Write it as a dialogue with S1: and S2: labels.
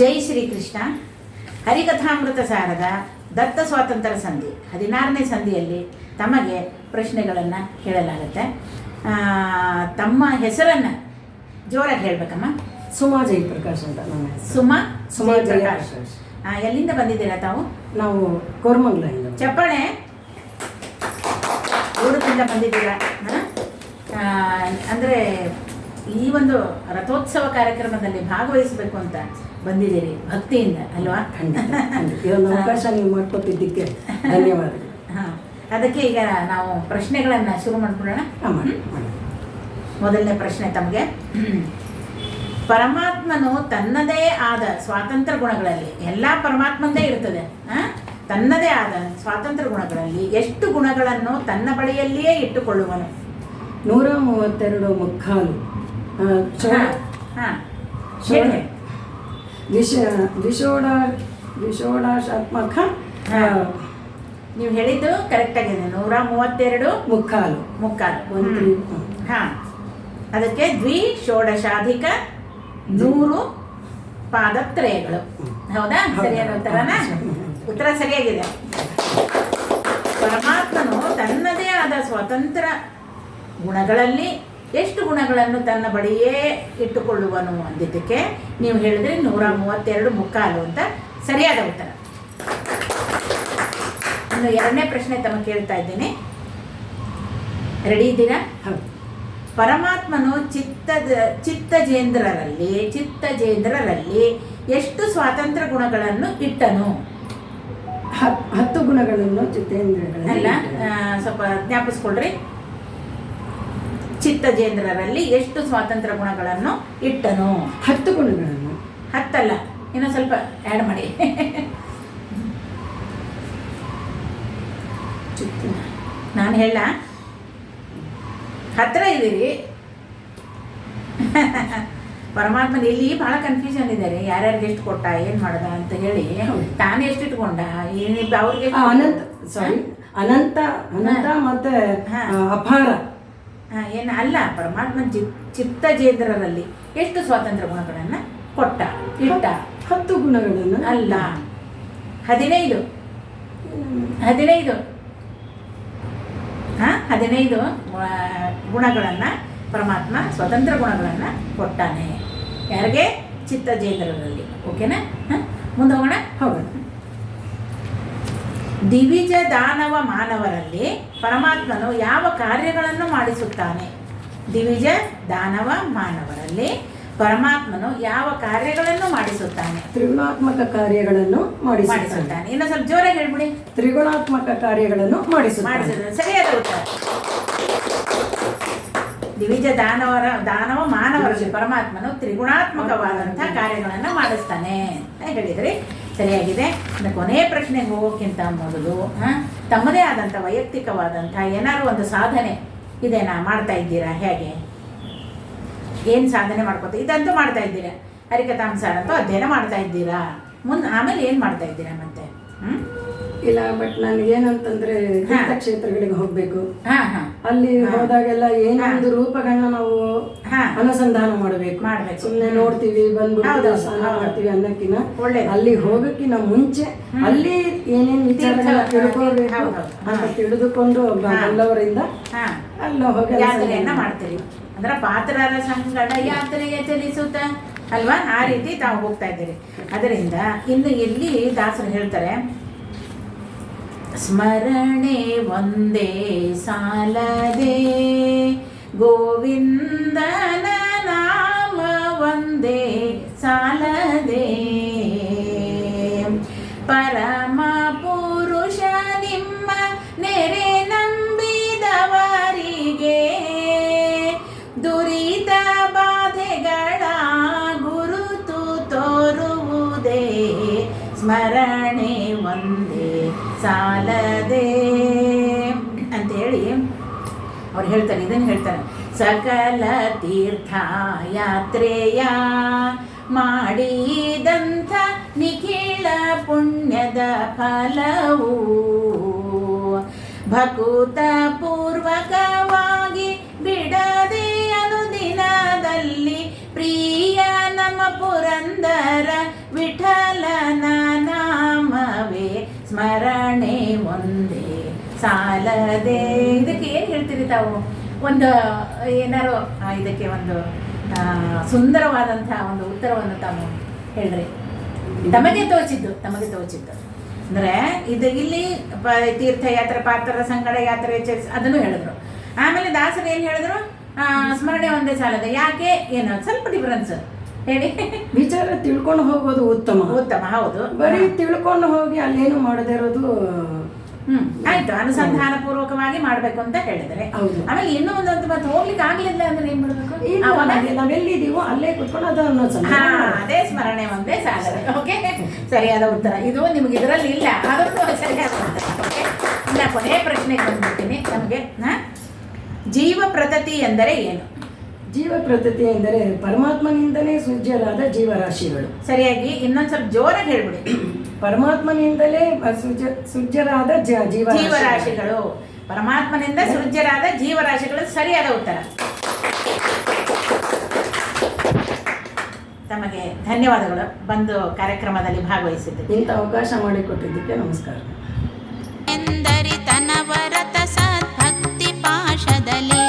S1: ಜೈ ಶ್ರೀ ಕೃಷ್ಣ. ಹರಿಕಥಾಮೃತ ಸಾರದ ದತ್ತ ಸ್ವಾತಂತ್ರ್ಯ ಸಂಧಿ ಹದಿನಾರನೇ ಸಂಧಿಯಲ್ಲಿ ತಮಗೆ ಪ್ರಶ್ನೆಗಳನ್ನು ಕೇಳಲಾಗುತ್ತೆ ತಮ್ಮ ಹೆಸರನ್ನು ಜೋರಾಗಿ ಹೇಳಬೇಕಮ್ಮ.
S2: ಸುಮಾ ಜಯಪ್ರಕಾಶ್ ಅಂತ ಹೆಸರು.
S1: ಸುಮಾ
S2: ಸುಮಾ
S1: ಜಯಪ್ರಕಾಶ್. ಎಲ್ಲಿಂದ ಬಂದಿದ್ದೀರಾ ತಾವು?
S2: ನಾವು ಕೋರ್ಮಂಗ್ಲ
S1: ಚಪ್ಪಾಳೆ? ಊರದಿಂದ ಬಂದಿದ್ದೀರಾ? ಅಂದ್ರೆ ಈ ಒಂದು ರಥೋತ್ಸವ ಕಾರ್ಯಕ್ರಮದಲ್ಲಿ ಭಾಗವಹಿಸಬೇಕು ಅಂತ ಬಂದಿದ್ದೀರಿ ಭಕ್ತಿಯಿಂದ ಅಲ್ವಾ?
S2: ಖಂಡಿತ ಇದೊಂದು ಅವಕಾಶ ನೀವು ಮಾಡ್ಕೊತಿದ್ದಕ್ಕೆ ಧನ್ಯವಾದಗಳು.
S1: ಹಾಂ ಅದಕ್ಕೆ ಈಗ ನಾವು ಪ್ರಶ್ನೆಗಳನ್ನು ಶುರು ಮಾಡ್ಕೊಳ್ಳೋಣ. ಮೊದಲನೇ ಪ್ರಶ್ನೆ ತಮಗೆ. ಪರಮಾತ್ಮನು ತನ್ನದೇ ಆದ ಸ್ವಾತಂತ್ರ್ಯ ಗುಣಗಳಲ್ಲಿ ಎಲ್ಲ ಪರಮಾತ್ಮಂದೇ ಇರ್ತದೆ? ತನ್ನದೇ ಆದ ಸ್ವಾತಂತ್ರ್ಯ ಗುಣಗಳಲ್ಲಿ ಎಷ್ಟು ಗುಣಗಳನ್ನು ತನ್ನ ಬಳಿಯಲ್ಲಿಯೇ ಇಟ್ಟುಕೊಳ್ಳುವನು?
S2: ನೂರ ಮೂವತ್ತೆರಡು ಮುಕ್ಕಾಲು.
S1: ಹಾ
S2: ಚೋಳ ವಿಷೋಡ ವಿಶೋಡಾಶಾತ್ಮಕ
S1: ನೀವು ಹೇಳಿದ್ದು ಕರೆಕ್ಟ್ ಆಗಿದೆ ನೂರ ಮೂವತ್ತೆರಡು
S2: ಮುಕ್ಕಾಲು.
S1: ಮುಕ್ಕಾಲು.
S2: ಒಂದು.
S1: ಹಾ. ಅದಕ್ಕೆ ದ್ವಿ ಷೋಡಶಾಧಿಕ ನೂರು ಪಾದತ್ರಯಗಳು. ಹೌದಾ?
S2: ಹೌದು.
S1: ಸರಿಯಾದ ಉತ್ತರನ? ಉತ್ತರ ಸರಿಯಾಗಿದೆ. ಪರಮಾತ್ಮನು ತನ್ನದೇ ಆದ ಸ್ವತಂತ್ರ ಗುಣಗಳಲ್ಲಿ ಎಷ್ಟು ಗುಣಗಳನ್ನು ತನ್ನ ಬಳಿಯೇ ಇಟ್ಟುಕೊಳ್ಳುವನು ಅಂದಿದ್ದಕ್ಕೆ ನೀವು ಹೇಳಿದ್ರೆ ನೂರ ಮೂವತ್ತೆರಡು ಮುಕ್ಕಾಲು ಅಂತ ಸರಿಯಾದ ಉತ್ತರ. ಇನ್ನು ಎರಡನೇ ಪ್ರಶ್ನೆ ತಮ್ಮ ಕೇಳ್ತಾ ಇದ್ದೀನಿ. ರೆಡಿ ಇದ್ದೀರಾ?
S2: ಹೌದು.
S1: ಪರಮಾತ್ಮನು ಚಿತ್ತದ ಚಿತ್ತಜೇಂದ್ರರಲ್ಲಿ ಚಿತ್ತಜೇಂದ್ರರಲ್ಲಿ ಎಷ್ಟು ಸ್ವಾತಂತ್ರ್ಯ ಗುಣಗಳನ್ನು ಇಟ್ಟನು?
S2: ಹತ್- ಹತ್ತು ಗುಣಗಳನ್ನು
S1: ಚಿತ್ತೇಂದ್ರಗಳಲ್ಲ ಸ್ವಲ್ಪ ಜ್ಞಾಪಿಸ್ಕೊಳ್ರಿ. ಚಿತ್ತಜೇಂದ್ರರಲ್ಲಿ ಎಷ್ಟು ಸ್ವಾತಂತ್ರ್ಯ ಗುಣಗಳನ್ನು ಇಟ್ಟನು?
S2: ಹತ್ತು ಗುಣಗಳನ್ನು.
S1: ಹತ್ತಲ್ಲ ಇನ್ನೂ ಸ್ವಲ್ಪ ಆ್ಯಡ್ ಮಾಡಿ. ನಾನು ಹೇಳ ಹತ್ತಿರ ಇದ್ದೀರಿ. ಪರಮಾತ್ಮ ಇಲ್ಲಿ ಭಾಳ ಕನ್ಫ್ಯೂಷನ್ ಇದ್ದಾರೆ. ಯಾರ್ಯಾರಿಗೆ ಎಷ್ಟು ಕೊಟ್ಟ ಏನು ಮಾಡ್ದ ಅಂತ ಹೇಳಿ. ತಾನೇ ಎಷ್ಟು ಇಟ್ಕೊಂಡ? ಅವ್ರಿಗೆ
S2: ಅನಂತ ಸಾರಿ ಅನಂತ ಅನಂತ ಮತ್ತೆ. ಅಪಾರ.
S1: ಏನ್ ಅಲ್ಲ ಪರಮಾತ್ಮ ಜಿ ಚಿತ್ತಜೇಂದ್ರರಲ್ಲಿ ಎಷ್ಟು ಸ್ವಾತಂತ್ರ್ಯ ಗುಣಗಳನ್ನು ಕೊಟ್ಟ ಇಟ್ಟ?
S2: ಹತ್ತು ಗುಣಗಳನ್ನು.
S1: ಅಲ್ಲ. ಹದಿನೈದು. ಹದಿನೈದು. ಹಾಂ ಹದಿನೈದು ಗುಣಗಳನ್ನು ಪರಮಾತ್ಮ ಸ್ವತಂತ್ರ ಗುಣಗಳನ್ನು ಕೊಟ್ಟಾನೆ. ಯಾರಿಗೆ? ಚಿತ್ತಜೇಂದ್ರರಲ್ಲಿ. ಓಕೆನಾ ಹಾಂ? ಮುಂದೆ ಹೋಗೋಣ?
S2: ಹೌದು
S1: ದಿವಿಜ ದಾನವ ಮಾನವರಲ್ಲಿ ಪರಮಾತ್ಮನು ಯಾವ ಕಾರ್ಯಗಳನ್ನು ಮಾಡಿಸುತ್ತಾನೆ? ದಿವಿಜ ದಾನವ ಮಾನವರಲ್ಲಿ ಪರಮಾತ್ಮನು ಯಾವ ಕಾರ್ಯಗಳನ್ನು ಮಾಡಿಸುತ್ತಾನೆ?
S2: ತ್ರಿಗುಣಾತ್ಮಕ ಕಾರ್ಯಗಳನ್ನು ಮಾಡಿಸುತ್ತಾನೆ.
S1: ಇನ್ನೊಂದು ಇನ್ನು ಸ್ವಲ್ಪ ಜೋರಾಗಿ ಹೇಳ್ಬಿಡಿ.
S2: ತ್ರಿಗುಣಾತ್ಮಕ ಕಾರ್ಯಗಳನ್ನು ಮಾಡಿಸುತ್ತಾನೆ.
S1: ಸರಿಯಾದ ಉತ್ತರ. ದಿವಿಜ ದಾನವರ, ದಾನವ ಮಾನವರಲ್ಲಿ ಪರಮಾತ್ಮನು ತ್ರಿಗುಣಾತ್ಮಕವಾದಂಥ ಕಾರ್ಯಗಳನ್ನು ಮಾಡಿಸ್ತಾನೆ ಅಂತ ಹೇಳಿದ್ರಿ. ಸರಿಯಾಗಿದೆ. ಇನ್ನು ಕೊನೆಯ ಪ್ರಶ್ನೆಗೆ ಹೋಗೋಕ್ಕಿಂತ ಮೊದಲು ತಮ್ಮದೇ ಆದಂಥ ವೈಯಕ್ತಿಕವಾದಂಥ ಏನಾದ್ರು ಒಂದು ಸಾಧನೆ ಇದೇನಾ ಮಾಡ್ತಾ ಇದ್ದೀರಾ? ಹೇಗೆ? ಏನು ಸಾಧನೆ ಮಾಡ್ಕೋತ ಇದಂತೂ ಮಾಡ್ತಾ ಇದ್ದೀರಾ? ಹರಿಕಥಾಂಸಾರ ಅಂತೂ ಅಧ್ಯಯನ ಮಾಡ್ತಾ ಇದ್ದೀರಾ? ಮುಂದೆ ಆಮೇಲೆ ಏನು ಮಾಡ್ತಾ ಇದ್ದೀರಾ ಮತ್ತೆ? ಹ್ಮ್?
S2: ಇಲ್ಲ ಬಟ್ ನನಗೇನಂತಂದ್ರೆ ಕ್ಷೇತ್ರಗಳಿಗೆ ಹೋಗ್ಬೇಕು. ಅಲ್ಲಿ. ಹೋದಾಗೆಲ್ಲ ಏನೊಂದು ರೂಪಗಳನ್ನ ನಾವು
S1: ಹಾ.
S2: ಅನುಸಂಧಾನ ಮಾಡಬೇಕು.
S1: ಮಾಡ್ಬೇಕು.
S2: ಸುಮ್ಮನೆ ನೋಡ್ತೀವಿ ಬಂದ್ಬಿಟ್ಟು
S1: ಸ್ನಾನ.
S2: ಮಾಡ್ತೀವಿ ಅನ್ನಕ್ಕಿನ. ಅಲ್ಲಿ ಹೋಗಕ್ಕಿನ ಮುಂಚೆ ಅಲ್ಲಿ ಏನೇನ್ ತಿಳ್ಕೊಳ್ಬೇಕು
S1: ಹೌದು.
S2: ಅಂತ. ತಿಳಿದುಕೊಂಡು
S1: ಬಂದವರಿಂದ
S2: ಎಲ್ಲವರಿಂದ ಅಲ್ಲಿ ಹೋಗಿ
S1: ಮಾಡ್ತೀವಿ. ಮಾಡ್ತೀರಿ ಅಂದ್ರೆ ಪಾತ್ರರ ಸಂಗಡ ಯಾತ್ರೆಗೆ ಚಲಿಸುತ್ತ? ಅಲ್ವಾ? ಆ ರೀತಿ ತಾವು ಹೋಗ್ತಾ ಇದ್ದೀರಿ. ಅದರಿಂದ ಇನ್ನು ಎಲ್ಲಿ ದಾಸರು ಹೇಳ್ತಾರೆ ಸ್ಮರಣೆ ಒಂದೇ ಸಾಲದೆ ಗೋವಿಂದನ ನಾಮ ಒಂದೇ ಸಾಲದೆ ಸ್ಮರಣೆ ಒಂದೇ ಸಾಲದೆ. ಅಂತೇಳಿ ಅವ್ರು ಹೇಳ್ತಾರೆ ಇದನ್ನು ಹೇಳ್ತಾರೆ ಸಕಲ ತೀರ್ಥ ಯಾತ್ರೆಯ ಮಾಡಿದಂಥ ನಿಖಿಳ ಪುಣ್ಯದ ಫಲವು ಭಕುತ ಪೂರ್ವಕವಾಗಿ ಬಿಡದೆ ಅನುದಿನದಲ್ಲಿ ಪ್ರಿಯ ನಮ್ಮ ಪುರಂದರ ವಿಠ ಸಾಲದೆ. ಇದಕ್ಕೆ ಏನು ಹೇಳ್ತೀರಿ ತಾವು? ಒಂದು, ಏನಾರು ಇದಕ್ಕೆ ಒಂದು ಸುಂದರವಾದಂಥ ಒಂದು ಉತ್ತರವನ್ನು ತಾವು ಹೇಳ್ರಿ. ತಮಗೆ ತೋಚಿದ್ದು ತಮಗೆ ತೋಚಿದ್ದು. ಅಂದ್ರೆ, ಇದು ಇಲ್ಲಿ ಪ- ತೀರ್ಥಯಾತ್ರೆ ಪಾತ್ರರ ಸಂಗಡ ಯಾತ್ರೆ ಅದನ್ನು ಹೇಳಿದ್ರು. ಆಮೇಲೆ ದಾಸರು ಏನು ಹೇಳಿದ್ರು? ಸ್ಮರಣೆ ಒಂದೇ ಸಾಲದ. ಯಾಕೆ? ಏನು? ಸ್ವಲ್ಪ ಡಿಫರೆನ್ಸ್ ಹೇಳಿ?
S2: ವಿಚಾರ ತಿಳ್ಕೊಂಡು ಹೋಗೋದು ಉತ್ತಮ.
S1: ಉತ್ತಮ ಹೌದು.
S2: ಬರೀ ತಿಳ್ಕೊಂಡು ಹೋಗಿ ಅಲ್ಲೇನು ಮಾಡದೇ ಇರೋದು
S1: ಹ್ಮ್ ಆಯ್ತು ಅನುಸಂಧಾನ ಪೂರ್ವಕವಾಗಿ ಮಾಡ್ಬೇಕು ಅಂತ ಹೇಳಿದ್ರೆ.
S2: ಹೌದು.
S1: ಆಮೇಲೆ ಇನ್ನೂ ಒಂದು ಮತ್ತೆ ಹೋಗ್ಲಿಕ್ಕೆ ಆಗ್ಲಿಲ್ಲ ಅಂದ್ರೆ ಏನ್ ಮಾಡ್ಬೇಕು?
S2: ನಾವೆಲ್ಲಿದ್ದೀವೋ ಅಲ್ಲೇ ಕುತ್ಕೊಂಡು ಅದನ್ನು
S1: ಹಾ ಅದೇ ಸ್ಮರಣೆ ಒಂದೇ ಸಾಲ ಓಕೆ ಸರಿಯಾದ ಉತ್ತರ. ಇದು ನಿಮ್ಗೆ ಇದರಲ್ಲಿ ಇಲ್ಲ ಅದೊಂದು ಸರಿಯಾದ ಉತ್ತರ ಓಕೆ ಇಲ್ಲ ಕೊನೆಯ ಪ್ರಶ್ನೆ ಬಂದ್ಬಿಡ್ತೀನಿ ನಮಗೆ ಜೀವ ಪ್ರತತಿ ಎಂದರೆ ಏನು?
S2: ಜೀವ ಪ್ರಕೃತಿ ಎಂದರೆ ಪರಮಾತ್ಮನಿಂದಲೇ ಸೃಜ್ಯರಾದ ಜೀವರಾಶಿಗಳು.
S1: ಸರಿಯಾಗಿ ಇನ್ನೊಂದ್ ಸ್ವಲ್ಪ ಜೋರಾಗಿ ಹೇಳ್ಬಿಡಿ.
S2: ಪರಮಾತ್ಮನಿಂದಲೇ ಸೃಜ ಸೃಜ್ಯರಾದ ಜ- ಜೀವರಾಶಿಗಳು.
S1: ಜೀವರಾಶಿಗಳು. ಪರಮಾತ್ಮನಿಂದ ಸೃಜ್ಯರಾದ ಜೀವರಾಶಿಗಳು ಸರಿಯಾದ ಉತ್ತರ. ತಮಗೆ ಧನ್ಯವಾದಗಳು. ಬಂದು ಕಾರ್ಯಕ್ರಮದಲ್ಲಿ ಭಾಗವಹಿಸಿದ್ದಕ್ಕೆ.
S2: ಇಂಥ ಅವಕಾಶ ಮಾಡಿಕೊಟ್ಟಿದ್ದಕ್ಕೆ ನಮಸ್ಕಾರ.
S3: ಎಂದರಿತನವರತ ಸದ್ಭಕ್ತಿ ಪಾಶದಲ್ಲಿ